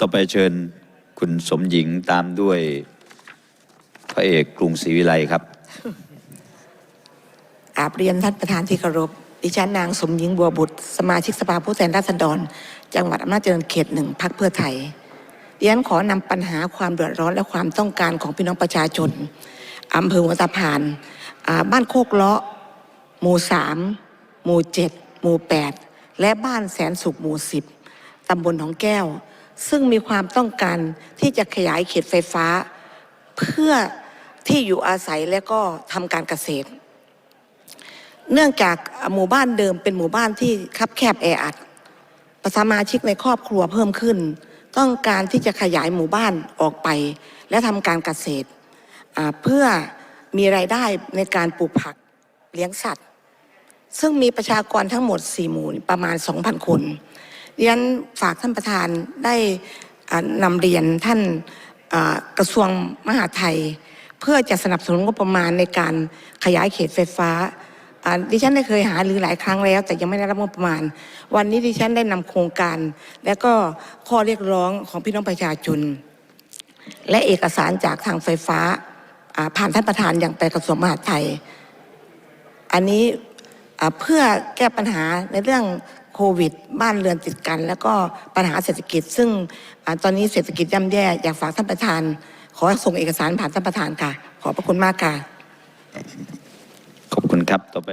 ต่อไปเชิญคุณสมหญิงตามด้วยพระเอกกรุงศรีวิไลครับกราบเรียนท่านประธานที่เคารพ ดิฉันนางสมหญิงบัวบุตร สมาชิกสภาผู้แทนราษฎร จังหวัดอำนาจเจริญเขตหนึ่งพักเพื่อไทย ดิฉันขอนำปัญหาความเดือดร้อนและความต้องการของพี่น้องประชาชนอำเภอหัวตะพาน บ้านโคกเลาะ หมู่สามหมู่เจ็ดหมู่แปดและบ้านแสนสุขหมู่สิบตำบลหนองแก้ว ซึ่งมีความต้องการที่จะขยายเขตไฟฟ้า เพื่อที่อยู่อาศัยและก็ทำการเกษตร เนื่องจากหมู่บ้านเดิมเป็นหมู่บ้านที่คับแคบแออัดสมาชิกในครอบครัวเพิ่มขึ้น ต้องการที่จะขยายหมู่บ้านออกไป และทำการเกษตร เพื่อมีรายได้ในการปลูกผักเลี้ยงสัตว์ ซึ่งมีประชากรทั้งหมด 4 หมู่ประมาณ 2,000 คน ดิฉันฝากท่านประธานได้อ่านำเรียนท่านกระทรวงมหาดไทย เพื่อจะสนับสนุนงบประมาณในการขยายเขตไฟฟ้าดิฉันได้เคยหาหรือหลายครั้งแล้ว แต่ยังไม่ได้รับงบประมาณ วันนี้ดิฉันได้นำโครงการ และก็ข้อเรียกร้องของพี่น้องประชาชนและเอกสารจากทางไฟฟ้าผ่านท่านประธานอย่างไปกระทรวงมหาดไทย อันนี้ เพื่อแก้ปัญหาในเรื่องโควิด บ้านเรือนติดกัน แล้วก็ปัญหาเศรษฐกิจ ซึ่งอตอนนี้เศรษฐกิจย่ำแย่อยากฝากท่านประธาน ขอส่งเอกสารผ่านท่านประธานค่ะ ขอบพระคุณมากค่ะ ขอบคุณครับต่อไป